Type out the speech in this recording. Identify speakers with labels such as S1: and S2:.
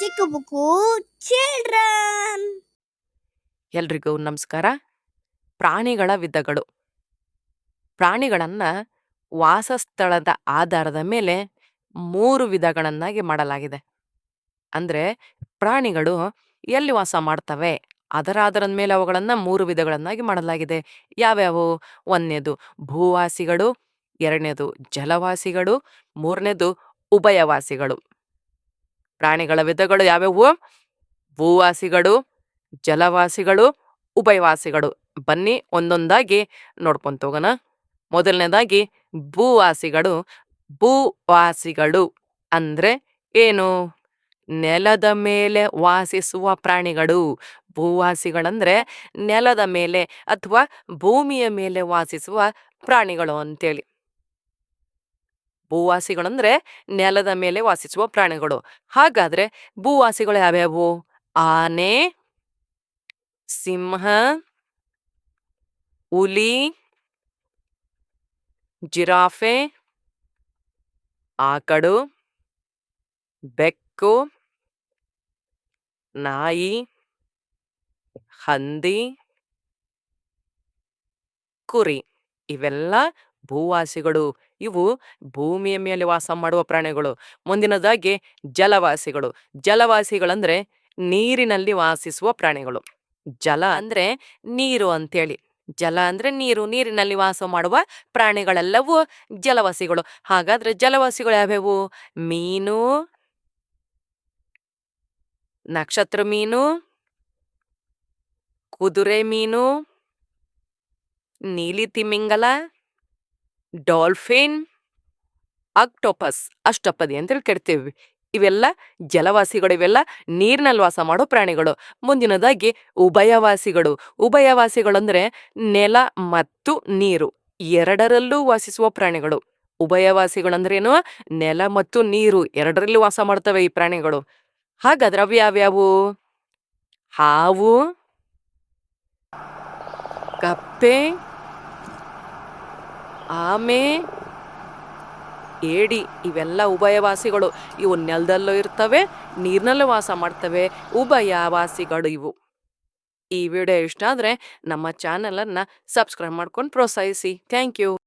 S1: ಚಿಕ್ಕ book, children.
S2: ಎಲ್ರಿಗೂ ನಮಸ್ಕಾರ. ಪ್ರಾಣಿಗಳ ವಿಧಗಳು. ಪ್ರಾಣಿಗಳನ್ನ ವಾಸಸ್ಥಳದ ಆಧಾರದ ಮೇಲೆ ಮೂರು ವಿಧಗಳನ್ನಾಗಿ ಮಾಡಲಾಗಿದೆ. ಅಂದ್ರೆ ಪ್ರಾಣಿಗಳು ಎಲ್ಲಿ ವಾಸ ಮಾಡ್ತವೆ, ಅದರ ಆಧಾರದ ಮೇಲೆ ಅವುಗಳನ್ನ ಮೂರು ವಿಧಗಳನ್ನಾಗಿ ಮಾಡಲಾಗಿದೆ. ಯಾವ್ಯಾವು? ಒಂದನೇದು ಭೂವಾಸಿಗಳು, ಎರಡನೇದು ಜಲವಾಸಿಗಳು, ಮೂರನೇದು ಉಭಯವಾಸಿಗಳು. ಪ್ರಾಣಿಗಳ ವಿಧಗಳು ಯಾವ್ಯಾವು? ಭೂವಾಸಿಗಳು, ಜಲವಾಸಿಗಳು, ಉಭಯವಾಸಿಗಳು. ಬನ್ನಿ ಒಂದೊಂದಾಗಿ ನೋಡ್ಕೊಂತ ಹೋಗೋಣ. ಮೊದಲನೇದಾಗಿ ಭೂವಾಸಿಗಳು. ಭೂವಾಸಿಗಳು ಅಂದ್ರೆ ಏನು? ನೆಲದ ಮೇಲೆ ವಾಸಿಸುವ ಪ್ರಾಣಿಗಳು. ಭೂವಾಸಿಗಳಂದ್ರೆ ನೆಲದ ಮೇಲೆ ಅಥವಾ ಭೂಮಿಯ ಮೇಲೆ ವಾಸಿಸುವ ಪ್ರಾಣಿಗಳು ಅಂತೇಳಿ. ಭೂವಾಸಿಗಳಂದ್ರೆ ನೆಲದ ಮೇಲೆ ವಾಸಿಸುವ ಪ್ರಾಣಿಗಳು. ಹಾಗಾದ್ರೆ ಭೂವಾಸಿಗಳು ಯಾವ್ಯಾವು? ಆನೆ, ಸಿಂಹ, ಹುಲಿ, ಜಿರಾಫೆ, ಆಕಡು, ಬೆಕ್ಕು, ನಾಯಿ, ಹಂದಿ, ಕುರಿ. ಇವೆಲ್ಲ ಭೂವಾಸಿಗಳು. ಇವು ಭೂಮಿಯ ಮೇಲೆ ವಾಸ ಮಾಡುವ ಪ್ರಾಣಿಗಳು. ಮುಂದಿನದಾಗಿ ಜಲವಾಸಿಗಳು. ಜಲವಾಸಿಗಳಂದ್ರೆ ನೀರಿನಲ್ಲಿ ವಾಸಿಸುವ ಪ್ರಾಣಿಗಳು. ಜಲ ಅಂದ್ರೆ ನೀರು ಅಂತೇಳಿ. ಜಲ ಅಂದ್ರೆ ನೀರು. ನೀರಿನಲ್ಲಿ ವಾಸ ಮಾಡುವ ಪ್ರಾಣಿಗಳೆಲ್ಲವೂ ಜಲವಾಸಿಗಳು. ಹಾಗಾದ್ರೆ ಜಲವಾಸಿಗಳು ಯಾವ್ಯಾವು? ಮೀನು, ನಕ್ಷತ್ರ ಮೀನು, ಕುದುರೆ ಮೀನು, ನೀಲಿ ತಿಮಿಂಗಲ ಡಾಲ್ಫಿನ್ ಅಕ್ಟೋಪಸ್ ಅಷ್ಟಪದಿ ಅಂತೇಳಿ ಕೆಡ್ತೀವಿ ಇವೆಲ್ಲ ಜಲವಾಸಿಗಳು, ಇವೆಲ್ಲ ನೀರಿನಲ್ಲಿ ವಾಸ ಮಾಡೋ ಪ್ರಾಣಿಗಳು. ಮುಂದಿನದಾಗಿ ಉಭಯವಾಸಿಗಳು. ಉಭಯವಾಸಿಗಳಂದ್ರೆ ನೆಲ ಮತ್ತು ನೀರು. ಎರಡರಲ್ಲೂ ವಾಸಿಸುವ ಪ್ರಾಣಿಗಳು. ಉಭಯವಾಸಿಗಳಂದ್ರೇನು? ನೆಲ ಮತ್ತು ನೀರು ಎರಡರಲ್ಲೂ ವಾಸ ಮಾಡ್ತವೆ ಈ ಪ್ರಾಣಿಗಳು. ಹಾಗಾದ್ರೆ ಅವು ಯಾವ್ಯಾವು ಹಾವು, ಕಪ್ಪೆ ಆಮೆ. ಏಡಿ, ಇವೆಲ್ಲ ಉಭಯವಾಸಿಗಳು. ಇವು ನೆಲದಲ್ಲೂ ಇರ್ತವೆ, ನೀರಿನಲ್ಲೂ ವಾಸ ಮಾಡ್ತವೆ. ಉಭಯವಾಸಿಗಳು ಇವು. ಈ ವಿಡಿಯೋ ಇಷ್ಟ ಆದರೆ ನಮ್ಮ ಚಾನಲನ್ನು ಸಬ್ಸ್ಕ್ರೈಬ್ ಮಾಡ್ಕೊಂಡು ಪ್ರೋತ್ಸಾಹಿಸಿ. Thank you.